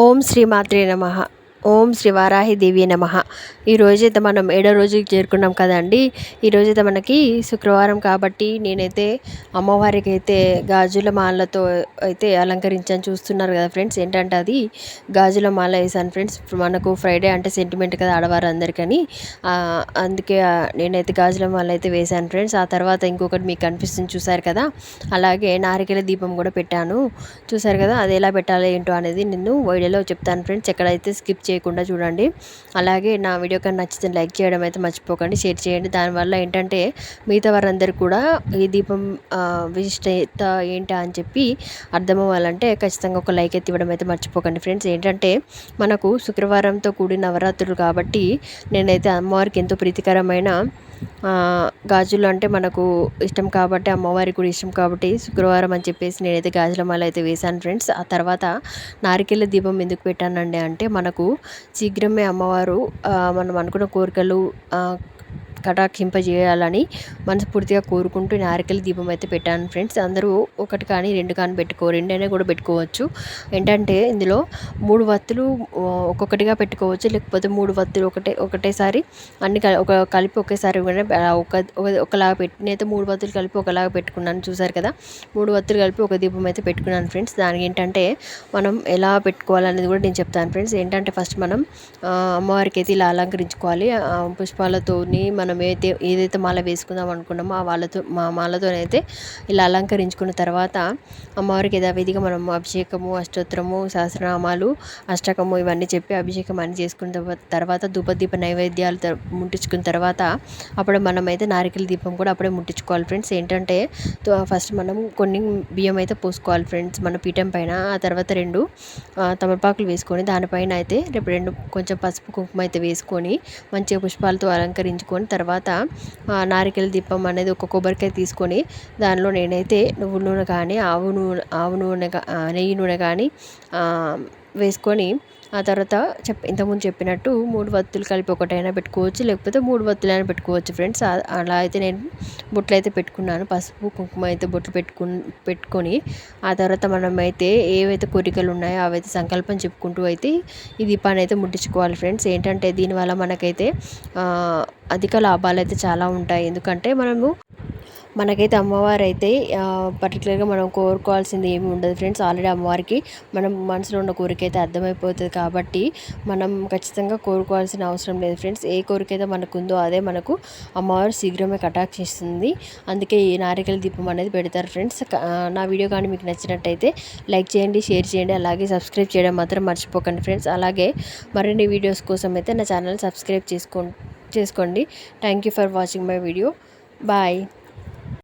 ఓం శ్రీ మాత్రే నమ. ఓం శ్రీ వారాహి దేవి నమ. ఈరోజైతే మనం ఏడో రోజుకి చేరుకున్నాం కదండి. ఈరోజైతే మనకి శుక్రవారం కాబట్టి నేనైతే అమ్మవారికి అయితే గాజుల మాలతో అయితే అలంకరించాను. చూస్తున్నారు కదా ఫ్రెండ్స్ ఏంటంటే అది గాజుల మాల వేసాను ఫ్రెండ్స్. మనకు ఫ్రైడే అంటే సెంటిమెంట్ కదా ఆడవారు అందరికని అందుకే నేనైతే గాజుల మాల అయితే వేశాను ఫ్రెండ్స్. ఆ తర్వాత ఇంకొకటి మీకు కనిపిస్తుంది చూసారు కదా? అలాగే నారికెల దీపం కూడా పెట్టాను. చూసారు కదా? అది ఎలా పెట్టాలి ఏంటో అనేది నేను వీడియోలో చెప్తాను ఫ్రెండ్స్. ఎక్కడైతే స్కిప్ చేయకుండా చూడండి. అలాగే నా వీడియో కానీ నచ్చితే లైక్ చేయడం అయితే మర్చిపోకండి షేర్ చేయండి. దానివల్ల ఏంటంటే మిగతా వారందరూ కూడా ఈ దీపం విశిష్టత ఏంటా అని చెప్పి అర్థం అవ్వాలంటే ఖచ్చితంగా ఒక లైక్ అయితే ఇవ్వడం అయితే మర్చిపోకండి ఫ్రెండ్స్. ఏంటంటే మనకు శుక్రవారంతో కూడిన నవరాత్రులు కాబట్టి నేనైతే అమ్మవారికి ఎంతో ప్రీతికరమైన గాజులు అంటే మనకు ఇష్టం కాబట్టి అమ్మవారికి కూడా ఇష్టం కాబట్టి శుక్రవారం అని చెప్పేసి నేనైతే గాజుల మాల అయితే వేశాను ఫ్రెండ్స్. ఆ తర్వాత నారికెళ్ళ దీపం ఎందుకు పెట్టానండి అంటే మనకు శీఘ్రమే అమ్మవారు మనం అనుకున్న కోరికలు కటాక్షింపజేయాలని మనస్ఫూర్తిగా కోరుకుంటూ నారికల దీపం అయితే పెట్టాను ఫ్రెండ్స్. అందరూ ఒకటి కానీ రెండు కానీ పెట్టుకో రెండైనా కూడా పెట్టుకోవచ్చు. ఏంటంటే ఇందులో మూడు వత్తులు ఒక్కొక్కటిగా పెట్టుకోవచ్చు. లేకపోతే మూడు వత్తులు ఒకటే ఒకటేసారి అన్ని ఒక కలిపి ఒకేసారి ఒక ఒకలాగా పెట్టి నేనైతే మూడు వత్తులు కలిపి ఒకలాగా పెట్టుకున్నాను చూసారు కదా? మూడు వత్తులు కలిపి ఒక దీపం అయితే పెట్టుకున్నాను ఫ్రెండ్స్. దానికి ఏంటంటే మనం ఎలా పెట్టుకోవాలనేది కూడా నేను చెప్తాను ఫ్రెండ్స్. ఏంటంటే ఫస్ట్ మనం అమ్మవారికి అయితే ఇలా అలంకరించుకోవాలి. పుష్పాలతోని మనం అయితే ఏదైతే మాల వేసుకుందాం అనుకున్నామో ఆ వాళ్ళతో మా మాలతోనైతే ఇలా అలంకరించుకున్న తర్వాత అమ్మవారికి యథావిధిగా మనం అభిషేకము అష్టోత్తరము సహస్రనామాలు అష్టకము ఇవన్నీ చెప్పి అభిషేకం అన్ని చేసుకున్న తర్వాత ధూపదీప నైవేద్యాలు ముట్టించుకున్న తర్వాత అప్పుడు మనమైతే నారికల దీపం కూడా అప్పుడే ముట్టించుకోవాలి ఫ్రెండ్స్. ఏంటంటే ఫస్ట్ మనం కొన్ని బియ్యం అయితే పోసుకోవాలి ఫ్రెండ్స్ మన పీఠం పైన. ఆ తర్వాత రెండు తమలపాకులు వేసుకొని దానిపైన అయితే రేపు రెండు కొంచెం పసుపు కుంకుమ అయితే వేసుకొని మంచిగా పుష్పాలతో అలంకరించుకొని తర్వాత నారికెల దీపం అనేది ఒక కొబ్బరికాయ తీసుకొని దానిలో నేనైతే నువ్వు నూనె కానీ ఆవు నూనె ఆవు నూనె నెయ్యి నూనె కానీ వేసుకొని ఆ తర్వాత చెప్ ఇంతకుముందు చెప్పినట్టు మూడు వత్తులు కలిపి ఒకటైనా పెట్టుకోవచ్చు లేకపోతే మూడు వత్తులైనా పెట్టుకోవచ్చు ఫ్రెండ్స్. అలా అయితే నేను బొట్లు అయితే పెట్టుకున్నాను. పసుపు కుంకుమ అయితే బొట్లు పెట్టుకు పెట్టుకొని ఆ తర్వాత మనమైతే ఏవైతే కోరికలు ఉన్నాయో అవైతే సంకల్పం చెప్పుకుంటూ అయితే ఈ దీపాన్ని అయితే ముట్టించుకోవాలి ఫ్రెండ్స్. ఏంటంటే దీనివల్ల మనకైతే అధిక లాభాలు అయితే చాలా ఉంటాయి. ఎందుకంటే మనము మనకైతే అమ్మవారు అయితే పర్టికులర్గా మనం కోరుకోవాల్సింది ఏమి ఉండదు ఫ్రెండ్స్ ఆల్రెడీ అమ్మవారికి మనం మనసులో ఉన్న కోరిక అయితే అర్థమైపోతుంది కాబట్టి మనం ఖచ్చితంగా కోరుకోవాల్సిన అవసరం లేదు ఫ్రెండ్స్ ఏ కోరిక అయితే మనకు ఉందో అదే మనకు అమ్మవారు శీఘ్రమే కటాక్షిస్తుంది అందుకే ఈ నారికల దీపం అనేది పెడతారు ఫ్రెండ్స్ నా వీడియో కానీ మీకు నచ్చినట్టయితే లైక్ చేయండి షేర్ చేయండి అలాగే సబ్స్క్రైబ్ చేయడం మాత్రం మర్చిపోకండి ఫ్రెండ్స్ అలాగే మరిన్ని వీడియోస్ కోసం అయితే నా ఛానల్ సబ్స్క్రైబ్ చేసుకో చేసుకోండి. Thank you for watching my video bye